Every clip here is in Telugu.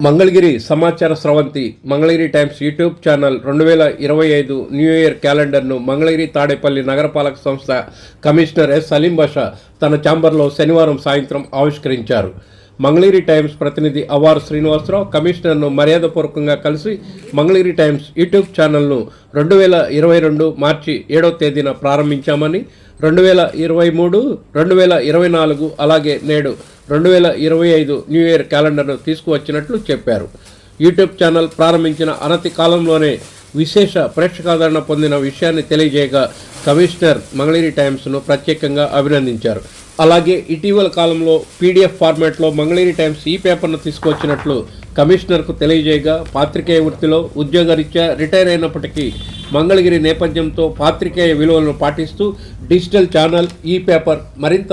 మంగళగిరి సమాచార స్రవంతి మంగళగిరి టైమ్స్ యూట్యూబ్ ఛానల్ రెండు వేల ఇరవై ఐదు న్యూ ఇయర్ క్యాలెండర్ను మంగళగిరి తాడేపల్లి నగరపాలక సంస్థ కమిషనర్ ఎస్ సలీం బాషా తన ఛాంబర్లో శనివారం సాయంత్రం ఆవిష్కరించారు. మంగళగిరి టైమ్స్ ప్రతినిధి అవార్ శ్రీనివాసరావు కమిషనర్ను మర్యాదపూర్వకంగా కలిసి మంగళగిరి టైమ్స్ యూట్యూబ్ ఛానల్ను రెండు వేల ఇరవై రెండు మార్చి ఏడవ తేదీన ప్రారంభించామని రెండు వేల ఇరవై మూడు రెండు వేల ఇరవై నాలుగు అలాగే నేడు రెండు వేల ఇరవై ఐదు న్యూ ఇయర్ క్యాలెండర్ను తీసుకువచ్చినట్లు చెప్పారు. యూట్యూబ్ ఛానల్ ప్రారంభించిన అనతి కాలంలోనే విశేష ప్రేక్షకాదరణ పొందిన విషయాన్ని తెలియజేయగా కమిషనర్ మంగళగిరి టైమ్స్ను ప్రత్యేకంగా అభినందించారు. అలాగే ఇటీవల కాలంలో పీడిఎఫ్ ఫార్మాట్లో మంగళగిరి టైమ్స్ ఈ పేపర్ను తీసుకొచ్చినట్లు కమిషనర్కు తెలియజేయగా పాత్రికేయ వృత్తిలో ఉద్యోగరీత్యా రిటైర్ అయినప్పటికీ మంగళగిరి నేపథ్యంతో పాత్రికేయ విలువలను పాటిస్తూ డిజిటల్ ఛానల్ ఈ పేపర్ మరింత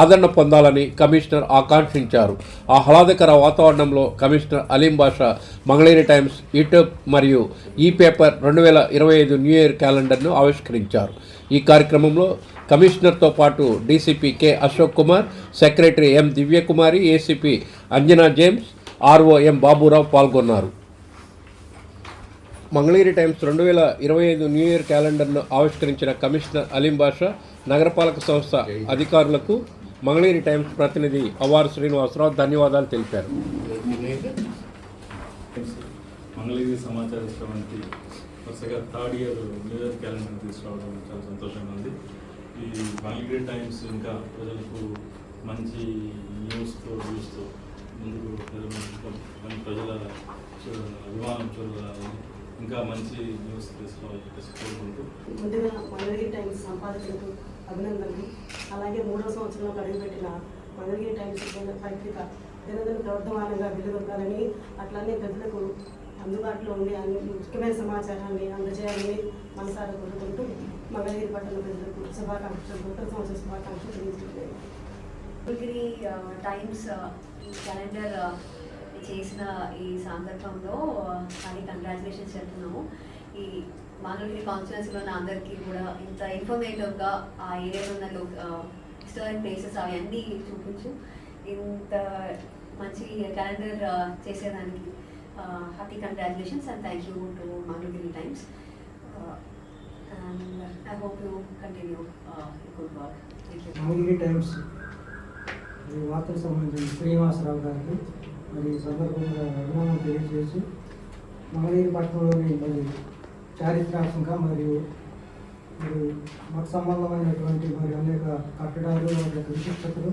ఆదరణ పొందాలని కమిషనర్ ఆకాంక్షించారు. ఆహ్లాదకర వాతావరణంలో commissioner Aleem Basha Mangalagiri Times YouTube మరియు ఈ పేపర్ రెండు వేల ఇరవై ఐదు న్యూ ఇయర్ క్యాలెండర్ను ఆవిష్కరించారు. ఈ కార్యక్రమంలో కమిషనర్తో పాటు DCP K Ashok Kumar secretary M Divyakumari ACP Anjana James RO M Baburao పాల్గొన్నారు. మంగళగిరి టైమ్స్ రెండు వేల ఇరవై ఐదు న్యూ ఇయర్ క్యాలెండర్ను ఆవిష్కరించిన కమిషనర్ అలీం బాషా నగరపాలక సంస్థ అధికారులకు మంగళగిరి టైమ్స్ ప్రతినిధి అవార్ శ్రీనివాసరావు ధన్యవాదాలు తెలిపారు. మంగళగిరి సమాచార శ్రవంతి వరుసగా third year new year calendar తీసుకురావడం చాలా సంతోషంగా ఉంది. ఈ మంగళగిరి టైమ్స్ ఇంకా ప్రజలకు మంచి న్యూస్తో వ్యూస్తో ముందుకు ప్రజల అభిమానం చూడాలని ఇంకా మంచి న్యూస్ తీసుకోవాలని చెప్పేసి కోరుకుంటూ ముందుగా మంగళగిరి టైమ్స్ సంపాదకులకు అభినందనలు. అలాగే మూడవ సంవత్సరంలో అడుగుపెట్టిన మంగళగిరి టైమ్స్ పత్రిక దినదిన ప్రవర్ధమానంగా వెలుగొందాలని అట్లానే ప్రజలకు అందుబాటులో ఉండి అన్ని ముఖ్యమైన సమాచారాన్ని అందజేయాలని మనసారా కోరుకుంటూ మంగళగిరి పట్టణ ప్రజలకు శుభాకాంక్షలు నూతన సంవత్సర శుభాకాంక్షలు తెలియజేస్తున్నాను. మంగళగిరి టైమ్స్ క్యాలెండర్ చేసిన ఈ సందర్భంలో ఆ, కంగ్రాచులేషన్స్ చెప్తున్నాము. ఈ మానవుడి కాన్స్టిట్యున్సీలో ఉన్న అందరికీ కూడా ఇంత ఇన్ఫర్మేటివ్గా ఆ ఏరియాలో ఉన్న లో హిస్టారిక్ ప్లేసెస్ అవన్నీ చూపించు. ఇంత మంచి క్యాలెండర్ చేసేదానికి happy congratulations and thank you to మానవుడి Times and I hope you continue good work thank you Mangalagiri Times వార్తకు సంబంధించిన శ్రీనివాసరావు గారికి మరి సందర్భంగా అభినందన తెలియజేసి మంగళగిరి పట్టణంలోని మరి చారిత్రాత్మక మరియు మరి మత సంబంధమైనటువంటి మరి అనేక కట్టడాలు అనేక విశిష్టతలు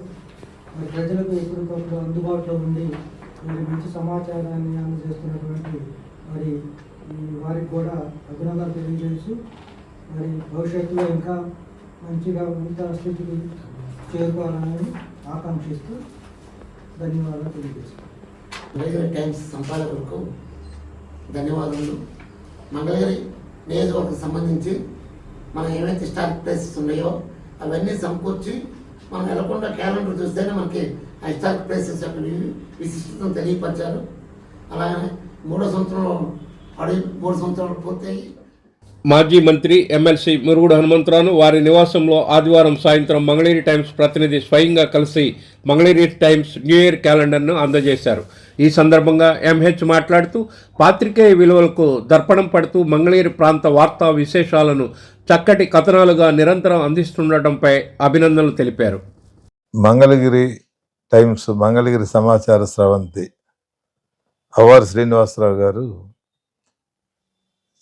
మరి ప్రజలకు ఎప్పటికప్పుడు అందుబాటులో ఉండి మరి మంచి సమాచారాన్ని అందజేస్తున్నటువంటి మరి వారికి కూడా అభినందనలు తెలియజేసి మరి భవిష్యత్తులో ఇంకా మంచిగా ఉన్నత స్థితికి చేరుకోవాలని ఆకాంక్షిస్తూ ధన్యవాదాలు తెలియజేస్తాను మంగళగిరి టైమ్స్ సంపాదకులకు ధన్యవాదములు. మంగళగిరి నియోజకవర్గం సంబంధించి మనం ఏవైతే హిస్టారిక్ ప్లేసెస్ ఉన్నాయో అవన్నీ సమకూర్చి మనం వెళ్ళకుండా క్యాలెండర్ చూస్తేనే మనకి ఆ హిస్టారిక్ ప్లేసెస్ యొక్క విశిష్టతను తెలియపరిచారు. అలాగే మూడో సంవత్సరంలో అడవి మూడు సంవత్సరాలు పూర్తయి. మాజీ మంత్రి ఎమ్మెల్సీ మురుగుడు హనుమంతరావు వారి నివాసంలో ఆదివారం సాయంత్రం మంగళగిరి టైమ్స్ ప్రతినిధి స్వయంగా కలిసి మంగళగిరి టైమ్స్ న్యూ ఇయర్ క్యాలెండర్ను అందజేశారు. ఈ సందర్భంగా ఎంహెచ్ మాట్లాడుతూ పాత్రికేయ విలువలకు దర్పణం పడుతూ మంగళగిరి ప్రాంత వార్తా విశేషాలను చక్కటి కథనాలుగా నిరంతరం అందిస్తుండటంపై అభినందనలు తెలిపారు. మంగళగిరి టైమ్స్ మంగళగిరి సమాచార స్రవంతి అవార్ శ్రీనివాసరావు గారు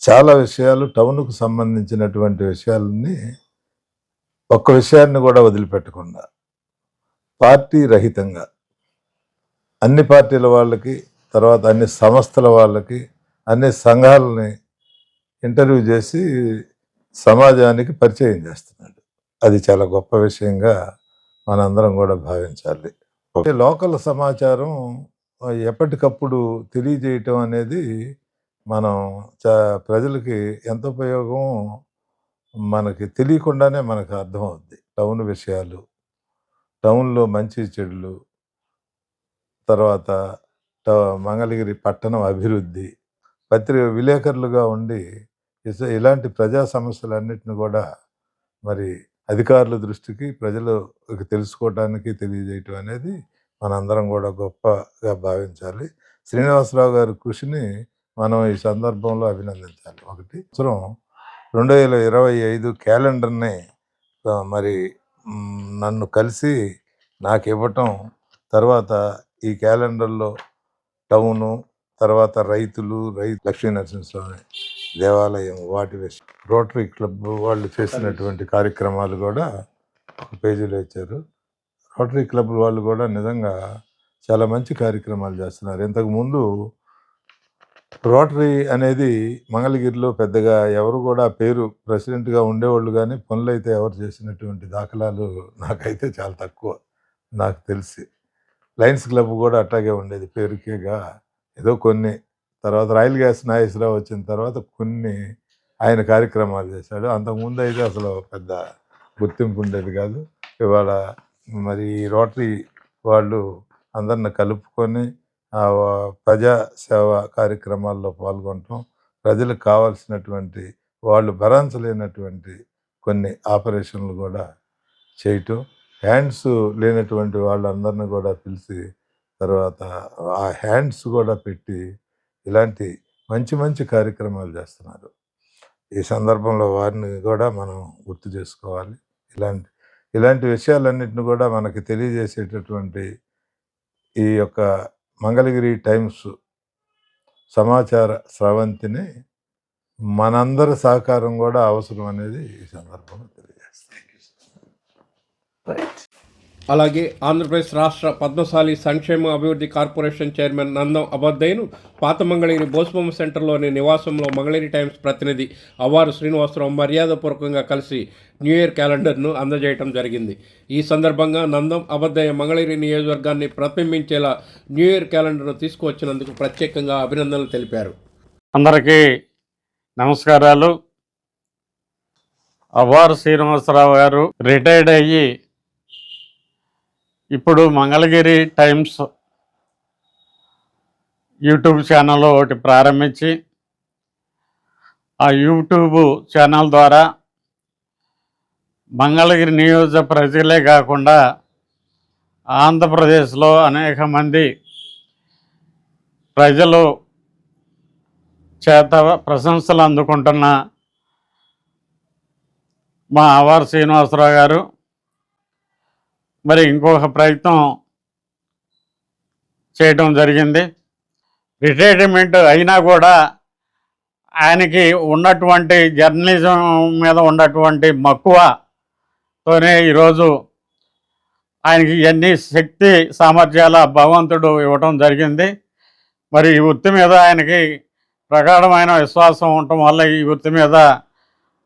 చాలా విషయాలు టౌన్కు సంబంధించినటువంటి విషయాలని ఒక్క విషయాన్ని కూడా వదిలిపెట్టకుండా పార్టీ రహితంగా అన్ని పార్టీల వాళ్ళకి తర్వాత అన్ని సంస్థల వాళ్ళకి అన్ని సంఘాలని ఇంటర్వ్యూ చేసి సమాజానికి పరిచయం చేస్తున్నాడు. అది చాలా గొప్ప విషయంగా మనందరం కూడా భావించాలి. లోకల్ సమాచారం ఎప్పటికప్పుడు తెలియజేయటం అనేది మనం చా ప్రజలకి ఎంత ఉపయోగం మనకి తెలియకుండానే మనకు అర్థమవుద్ది. టౌన్ విషయాలు టౌన్లో మంచి చెడులు తర్వాత ట- మంగళగిరి పట్టణం అభివృద్ధి. పత్రిక విలేకరులుగా ఉండి ఇలాంటి ప్రజా సమస్యలన్నింటిని కూడా మరి అధికారుల దృష్టికి ప్రజలు తెలుసుకోవడానికి తెలియజేయటం అనేది మనందరం కూడా గొప్పగా భావించాలి. శ్రీనివాసరావు గారి కృషిని మనం ఈ సందర్భంలో అభినందించాలి. ఒకటి. సంవత్సరం రెండు వేల ఇరవై ఐదు క్యాలెండర్ని మరి నన్ను కలిసి నాకు ఇవ్వటం తర్వాత ఈ క్యాలెండర్లో టౌను తర్వాత రైతులు రైతు లక్ష్మీ నరసింహస్వామి దేవాలయం వాటి రోటరీ క్లబ్ వాళ్ళు చేసినటువంటి కార్యక్రమాలు కూడా ఒక పేజీలో ఇచ్చారు. రోటరీ క్లబ్ వాళ్ళు కూడా నిజంగా చాలా మంచి కార్యక్రమాలు చేస్తున్నారు. ఇంతకుముందు రోటరీ అనేది మంగళగిరిలో పెద్దగా ఎవరు కూడా పేరు ప్రెసిడెంట్గా ఉండేవాళ్ళు కానీ పనులు అయితే ఎవరు చేసినటువంటి దాఖలాలు నాకైతే చాలా తక్కువ నాకు తెలిసి. లయన్స్ క్లబ్ కూడా అట్టాగే ఉండేది పేరుకేగా. ఏదో కొన్ని తర్వాత రాయల్ గ్యాస్ నాగేశ్వరరావు వచ్చిన తర్వాత కొన్ని ఆయన కార్యక్రమాలు చేశాడు. అంతకుముందు అయితే అసలు పెద్ద గుర్తింపు ఉండేది కాదు. ఇవాళ మరి ఈ రోటరీ వాళ్ళు అందరిని కలుపుకొని ప్రజా సేవ కార్యక్రమాల్లో పాల్గొనటం ప్రజలకు కావాల్సినటువంటి వాళ్ళు భరించలేనటువంటి కొన్ని ఆపరేషన్లు కూడా చేయటం హ్యాండ్స్ లేనటువంటి వాళ్ళందరిని కూడా పిలిచి తర్వాత ఆ హ్యాండ్స్ కూడా పెట్టి ఇలాంటి మంచి మంచి కార్యక్రమాలు చేస్తున్నారు. ఈ సందర్భంలో వారిని కూడా మనం గుర్తు చేసుకోవాలి. ఇలాంటి ఇలాంటి విషయాలన్నింటిని కూడా మనకి తెలియజేసేటటువంటి ఈ యొక్క మంగళగిరి టైమ్స్ సమాచార స్రవంతిని మనందరి సహకారం కూడా అవసరం అనేది ఈ సందర్భంలో అలాగే ఆంధ్రప్రదేశ్ రాష్ట్ర పద్మశాలి సంక్షేమ అభివృద్ధి కార్పొరేషన్ చైర్మన్ నందం అబద్దయ్యను పాత మంగళగిరి బోస్బొమ్మ సెంటర్లోని నివాసంలో మంగళగిరి టైమ్స్ ప్రతినిధి అవ్వారు శ్రీనివాసరావు మర్యాదపూర్వకంగా కలిసి న్యూ ఇయర్ క్యాలెండర్ను అందజేయడం జరిగింది. ఈ సందర్భంగా నందం అబద్దయ్య మంగళగిరి నియోజకవర్గాన్ని ప్రతిబింబించేలా న్యూ ఇయర్ క్యాలెండర్ను తీసుకువచ్చినందుకు ప్రత్యేకంగా అభినందనలు తెలిపారు. అందరికీ నమస్కారాలు. అవ్వారు శ్రీనివాసరావు గారు రిటైర్డ్ అయ్యి ఇప్పుడు మంగళగిరి టైమ్స్ యూట్యూబ్ ఛానల్ ఒకటి ప్రారంభించి ఆ యూట్యూబ్ ఛానల్ ద్వారా మంగళగిరి నియోజక ప్రజలే కాకుండా ఆంధ్రప్రదేశ్లో అనేక మంది ప్రజలు చేత ప్రశంసలు అందుకుంటున్న మా అవార్ శ్రీనివాసరావు గారు మరి ఇంకొక ప్రయత్నం చేయటం జరిగింది. రిటైర్మెంట్ అయినా కూడా ఆయనకి ఉన్నటువంటి జర్నలిజం మీద ఉన్నటువంటి మక్కువతోనే ఈరోజు ఆయనకి ఎన్ని శక్తి సామర్థ్యాల భగవంతుడు ఇవ్వటం జరిగింది. మరి ఈ వృత్తి మీద ఆయనకి ప్రగాఢమైన విశ్వాసం ఉండటం వల్ల ఈ వృత్తి మీద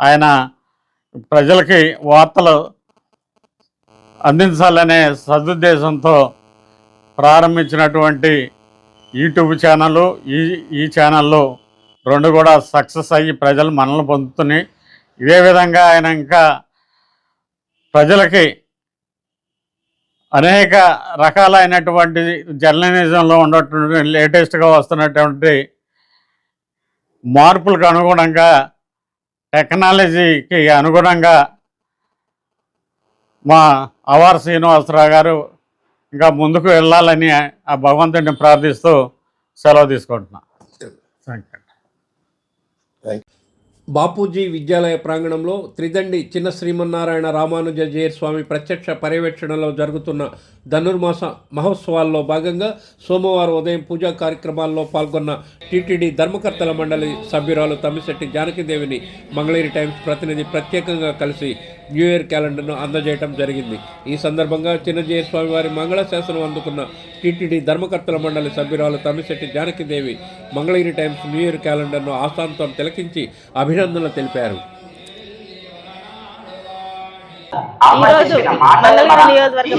ఆయన ప్రజలకి వార్తలు అందించాలనే సదుద్దేశంతో ప్రారంభించినటువంటి యూట్యూబ్ ఛానల్ ఈ ఈ ఛానల్లో రెండు కూడా సక్సెస్ అయ్యి ప్రజలు మనల్ని పొందుతున్నాయి. ఇదే విధంగా ఆయన ఇంకా ప్రజలకి అనేక రకాలైనటువంటి జర్నలిజంలో ఉన్నటువంటి లేటెస్ట్గా వస్తున్నటువంటి మార్పులకు అనుగుణంగా టెక్నాలజీకి అనుగుణంగా మా అవార్ శ్రీనివాసరావు గారు ఇంకా ముందుకు వెళ్ళాలని ఆ భగవంతుడిని ప్రార్థిస్తూ సెలవు తీసుకుంటున్నా. థ్యాంక్ యూ బాపూజీ విద్యాలయ ప్రాంగణంలో త్రిదండి చిన్న శ్రీమన్నారాయణ రామానుజ స్వామి ప్రత్యక్ష పర్యవేక్షణలో జరుగుతున్న ధనుర్మాస మహోత్సవాల్లో భాగంగా సోమవారం ఉదయం పూజా కార్యక్రమాల్లో పాల్గొన్న టీటీడీ ధర్మకర్తల మండలి సభ్యురాలు తమ్మిశెట్టి జానకిదేవిని మంగళగిరి టైమ్స్ ప్రతినిధి ప్రత్యేకంగా కలిసి న్యూ ఇయర్ క్యాలెండర్ను అందజేయడం జరిగింది. ఈ సందర్భంగా చిన్నజయ స్వామి వారి మంగళ శాసనం అందుకున్న టీటీడీ ధర్మకర్తల మండలి సభ్యురాలు Tamisetti Janakidevi Mangalagiri Times new year క్యాలెండర్ను ఆశాంతం తిలకించి అభినందనలు తెలిపారు.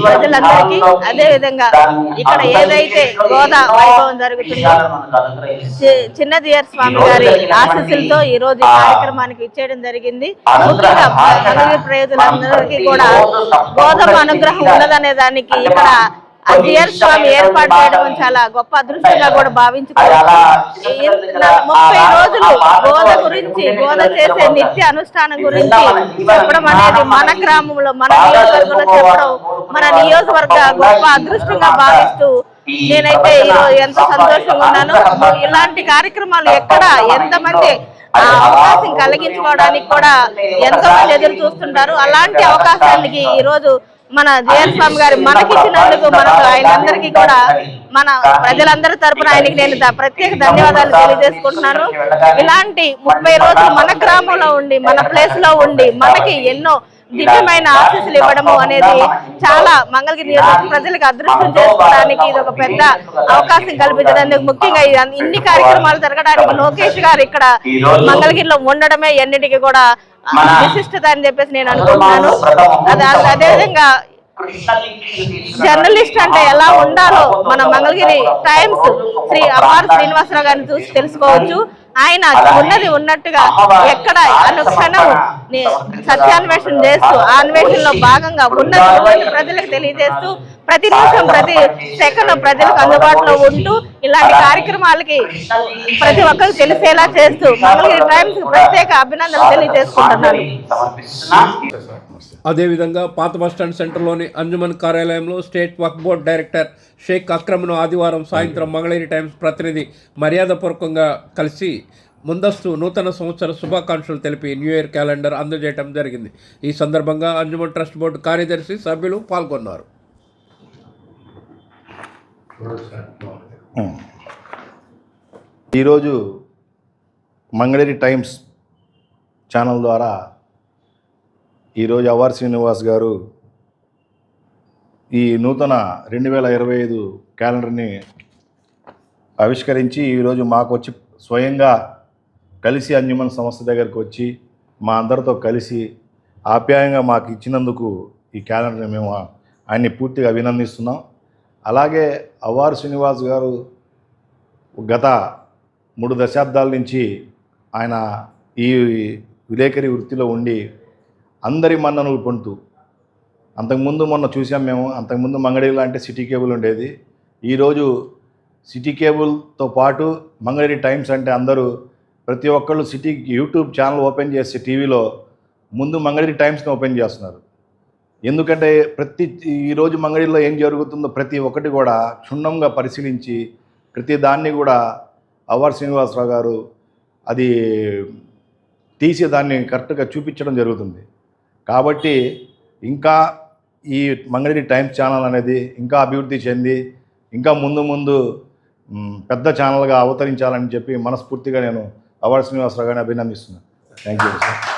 ప్రజలందరికీ అదే విధంగా ఇక్కడ ఏదైతే గోదా వైభవం జరుగుతుందో చిన్న జియర్ స్వామి గారి ఆశీస్సులతో ఈ రోజు ఈ కార్యక్రమానికి ఇచ్చేయడం జరిగింది. ముఖ్యంగా ప్రజలందరికీ కూడా గోధుమ అనుగ్రహం ఉన్నదనే దానికి ఇక్కడ ఆ స్వామి ఏర్పాటు చేయడం చాలా గొప్ప అదృష్టంగా కూడా భావించుకోవచ్చు. ఈ ముప్పై రోజులు గోద గురించి గోద చేసే నిత్య అనుష్ఠానం గురించి చెప్పడం అనేది మన గ్రామంలో మన నియోజకవర్గంలో చెప్పడం మన నియోజకవర్గ గొప్ప అదృష్టంగా భావిస్తూ నేనైతే ఈరోజు ఎంతో సంతోషంగా ఉన్నాను. ఇలాంటి కార్యక్రమాలు ఎక్కడ ఎంతమంది ఆ అవకాశం కలిగించుకోవడానికి కూడా ఎంతో మంది ఎదురు చూస్తుంటారు. అలాంటి అవకాశానికి ఈ రోజు మన జయన్ స్వామి గారు మనకు ఆయన అందరికీ కూడా మన ప్రజలందరి తరపున ఆయనకి నేను ప్రత్యేక ధన్యవాదాలు తెలియజేసుకుంటున్నాను. ఇలాంటి ముప్పై రోజులు మన గ్రామంలో ఉండి మన ప్లేస్లో ఉండి మనకి ఎన్నో దివ్యమైన ఆశీస్సులు ఇవ్వడము అనేది చాలా మంగళగిరి నియోజకవర్గ ప్రజలకు అదృష్టం చేసుకోవడానికి ఇది ఒక పెద్ద అవకాశం కల్పించడానికి ముఖ్యంగా ఇన్ని కార్యక్రమాలు జరగడానికి లోకేష్ గారు ఇక్కడ మంగళగిరిలో ఉండడమే ఎన్నిటికీ కూడా విశిష్టత అని చెప్పేసి నేను అనుకుంటున్నాను. అదే అదేవిధంగా జర్నలిస్ట్ అంటే ఎలా ఉండాలో మన మంగళగిరి టైమ్స్ శ్రీ అమ్మారు శ్రీనివాసరావు గారిని చూసి తెలుసుకోవచ్చు ఆయన ఉన్నది ఉన్నట్టుగా ఎక్కడ అనుక్షణం సత్యాన్వేషణ చేస్తూ ఆ అన్వేషణలో భాగంగా ఉన్నది ప్రజలకు తెలియజేస్తూ ప్రతి నిమిషం ప్రతి సెకండ్ ప్రజలకు అందుబాటులో ఉంటూ ఇలాంటి కార్యక్రమాలకి ప్రతి ఒక్కరు తెలిసేలా చేస్తూ మంగళగిరి టైమ్స్ ప్రత్యేక అభినందనలు తెలియజేసుకుంటున్నాను అదేవిధంగా పాత బస్టాండ్ సెంటర్లోని అంజుమన్ కార్యాలయంలో state Waqf board director Shaik అక్రమ్ను ఆదివారం సాయంత్రం మంగళగిరి టైమ్స్ ప్రతినిధి మర్యాదపూర్వకంగా కలిసి ముందస్తు నూతన సంవత్సర శుభాకాంక్షలు తెలిపి న్యూ ఇయర్ క్యాలెండర్ అందజేయడం జరిగింది. ఈ సందర్భంగా అంజుమన్ ట్రస్ట్ బోర్డు కార్యదర్శి సభ్యులు పాల్గొన్నారు. ఈరోజు మంగళగిరి టైమ్స్ ఛానల్ ద్వారా ఈరోజు అవార్ శ్రీనివాస్ గారు ఈ నూతన రెండు వేల ఇరవై ఐదు క్యాలెండర్ని ఆవిష్కరించి ఈరోజు మాకు వచ్చి స్వయంగా కలిసి అంజుమన్ సంస్థ దగ్గరకు వచ్చి మా అందరితో కలిసి ఆప్యాయంగా మాకు ఇచ్చినందుకు ఈ క్యాలెండర్ని మేము ఆయన్ని పూర్తిగా అభినందిస్తున్నాం. అలాగే అవార్ శ్రీనివాస్ గారు గత మూడు దశాబ్దాల నుంచి ఆయన ఈ విలేకరి వృత్తిలో ఉండి అందరి మన్ననలు పొందుతూ అంతకుముందు మొన్న చూసాం మేము అంతకుముందు మంగళగిరి లాంటి సిటీ కేబుల్ ఉండేది. ఈరోజు సిటీ కేబుల్తో పాటు మంగళగిరి టైమ్స్ అంటే అందరూ ప్రతి ఒక్కళ్ళు సిటీ యూట్యూబ్ ఛానల్ ఓపెన్ చేసి టీవీలో ముందు మంగళగిరి టైమ్స్ని ఓపెన్ చేస్తున్నారు. ఎందుకంటే ప్రతి ఈరోజు మంగళగిరిలో ఏం జరుగుతుందో ప్రతి ఒక్కటి కూడా క్షుణ్ణంగా పరిశీలించి ప్రతి దాన్ని కూడా అవార్ శ్రీనివాసరావు గారు అది తీసి దాన్ని కరెక్ట్గా చూపించడం జరుగుతుంది. కాబట్టి ఇంకా ఈ మంగళగిరి టైమ్స్ ఛానల్ అనేది ఇంకా అభివృద్ధి చెంది ఇంకా ముందు ముందు పెద్ద ఛానల్గా అవతరించాలని చెప్పి మనస్ఫూర్తిగా నేను అవార్ శ్రీనివాసరావు గారిని అభినందిస్తున్నాను. Thank you sir.